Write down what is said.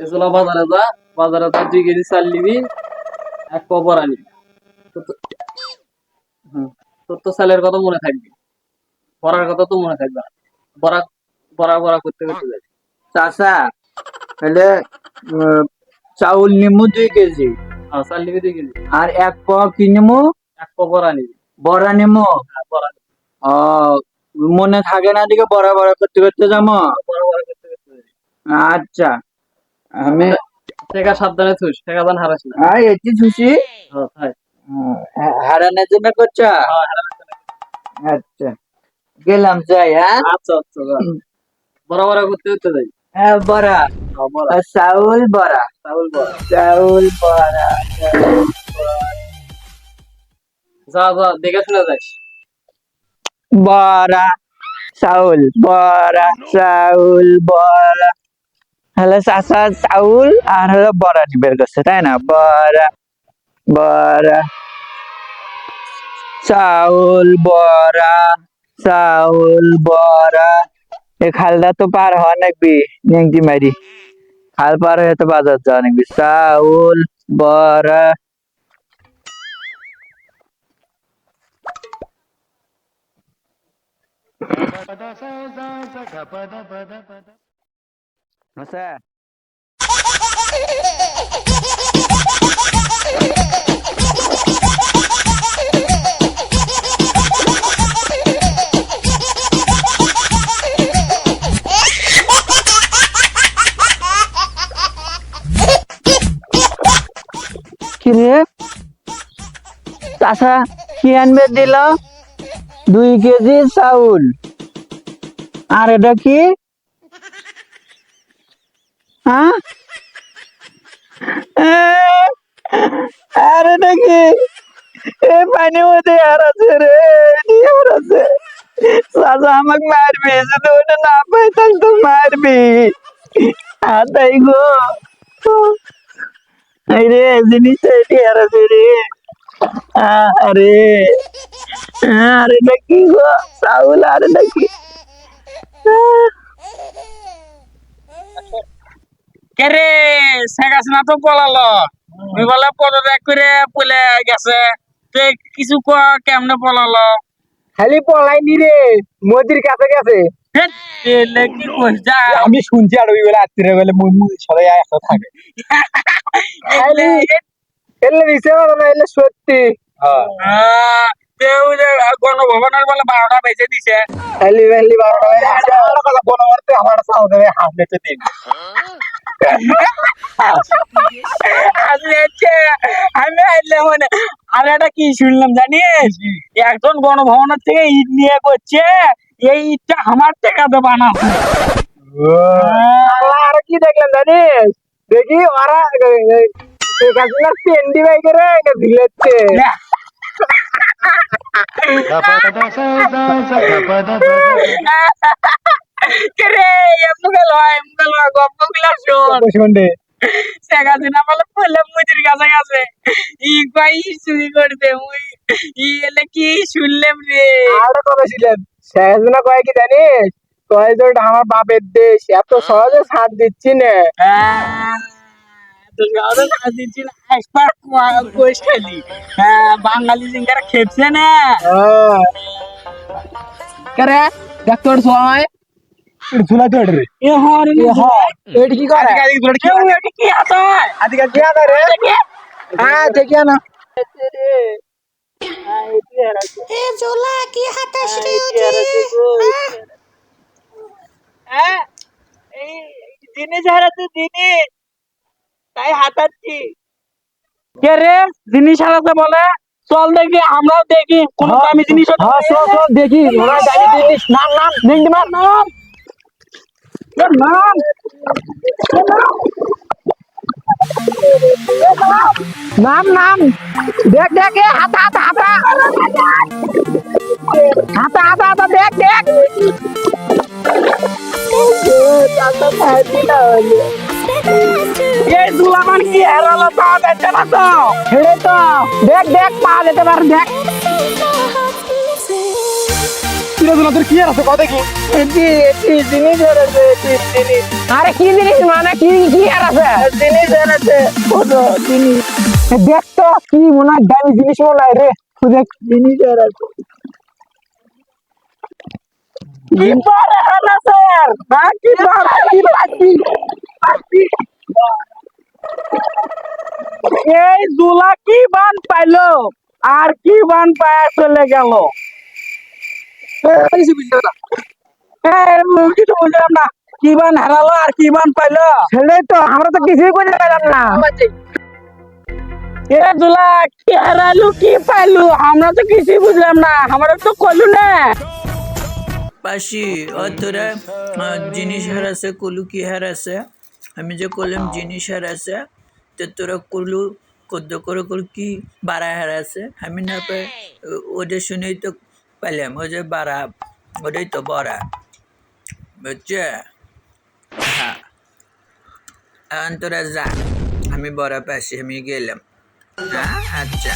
এজলা বাজারে যা বাজারে যা দুই কেজি চাল নিবি এক বড়া তোর তো- চালের কথা মনে থাকবে। বড়ার কথা তো মনে থাকবে না। বড়া বড়া বড়া করতে করতে যাবি। তাহলে চাউল নিমু দুই কেজি। আর চাল নিবি দুই কেজি। আর এক প কি নিমু? এক পা বড়া নিবি। বড়া নিমু? হ্যাঁ, বড়া ও মনে থাকে না দিকে বড়া বড়া করতে করতে যাব? বড়া বড়া করতে করতে আচ্ছা। আমি টেকা সাবধানে থুস টেকা দান হারাস না। আর এটি খুশি হ্যাঁ, হারানোর জন্য করছ? হ্যাঁ, আচ্ছা। গেলাম যাই হ্যাঁ? আচ্ছা আচ্ছা। বড়া বড়া করতে করতে যাবি হ্যাঁ বড়া। হ্যাঁ, চাউল বড়া। চাউল বড়া। চাউল বড়া যা যা দেখে শুনে যাস। বড়া চাউল বড়া চাউল বড়া। হলো চাচা, চাউল আর হলো বড়া বের করছে তাই না? বড়া বড়া, চাউল বড়া চাউল, বড়া। এ খালটা তো পার হওয়া নাকবি নেংটি মারি। খাল পার হয়ে তো বাজার যাওয়া নাকবি চাউল, বড়া। আচ্ছা কি রে? চাষা কি আনবে দিল? দুই কেজি চাউল। আর এটা কি? হ্যাঁ? আর এটা কি এ পানির মধ্যে আর আছে রে আর আছে। চাচা আমাকে মারবি, যদি ওটা না পাই তাহলে তো মারবি। আর তাই গো। এই রে জিনিসটা এটি আর আছে রে। আরে আরে এটা কি গো, চাউল আর এটা কি কেরে শেখ হাসিনা তো পলালো ওই বলে পদত্যাগ করে পলে গেছে তে কিছু ক কেমনে পলালো খালি পলাইনি রে মোদির কাছে গেছে আমি শুনছি আর ওই বেলা আত্মীয় বেলা মুই সবাই একসাথে থাকে খালি এলে দিছে না এলে সত্যি গণভবনের বলে বারোটা বেজে দিছে খালি খালি বারোটা বলো মারতে আমার হাত দিতে দিন আমি আইলে মানে আর একটা কি শুনলাম জানিস একজন গণভবনের থেকে ইট নিয়ে করছে এই ইটটা আমার টাকাতে বানাবো আর কি দেখলেন জানিস দেখি ওরা শেখ হাসিনা পেন্ডি বাইকেরে দিলেছে রে গুলা শোন। শুনতে শেখ হাসিনা বলে কাছে গেছে। ই কই চুরি করতে মুই। ই এলে কি শুনলাম রে। আরও কথা ছিলেন শেখ হাসিনা কয় কি জানিস? কয় যে ওটা আমার বাপের দেশ এত সহজে ছাড় দিচ্ছি না। আহ, তো সহজে না দিচ্ছি না। এক্সপার্ট কোয়েস খালি হ্যাঁ বাঙালি জিঙ্গারা খেপছে না হ্যাঁ। কেরে ডাক্তার সময় ঝুলা ধর রে এ হর এটি কি করে কেউ এটা কি আছে আজকে কি আনা রে হ্যাঁ দেখি আনা এ জোলা কি হাতাস রে ওজি হ্যাঁ এই জিনিস হারাতে জিনিস তাই হাতাচ্ছি কে রে জিনিস হারাতে বলে চল দেখি আমরাও দেখি কোন দামি জিনিস হতে হ্যাঁ চল চল দেখি ওরা গাড়ি জিনিস নাম নাম দেখি মার নাম এ নাম নাম, দেখ দেখ হাতা হাতা হাতা হাতা। হাতা হাতা দেখ দেখ। এই দুলামান কি হারালো তা দেখতে তো ছেড়ে তো। দেখ দেখ, পা যেতে পারে, দেখ। না কি আর আছে কথা কি জিনিস জিনিস। আরে কি জিনিস মানে কি কি আর আছে? জিনিস হারাছে কত জিনিস। দেখ তো কি মনে হয় দামি জিনিস মনে হয় রে। তুই দেখ। জিনিস হারাছে কি পারে হানা স্যার? হ্যাঁ কি পারে কি পাচ্ছি এই জুলা কি বান পাইলো? আর কি বান পায়া চলে গেল? কিছু বুঝলাম না কি বান হারালো আর কি বান পাইলো? সেটাই তো আমরা তো কিছুই বুঝতে পারলাম না। এ জুলা কি হারালু কি পাইলু? আমরা তো কিছুই বুঝলাম না আমরা তো কইলু না। পাশি ও তোরা জিনিস হারাছে কলু কি হারাছে? আমি যে কলম জিনিস হারাছে তো তোরা কলু কদ্দ করে কল কি বাড়া হারাছে? আমি না পাই ওদের শুনেই তো পাইলাম ও যে বাড়া ওটাই তো বড়া বুঝছে হ্যাঁ এখন তোরা যা আমি বড়া পাশি আমি গেলাম হ্যাঁ আচ্ছা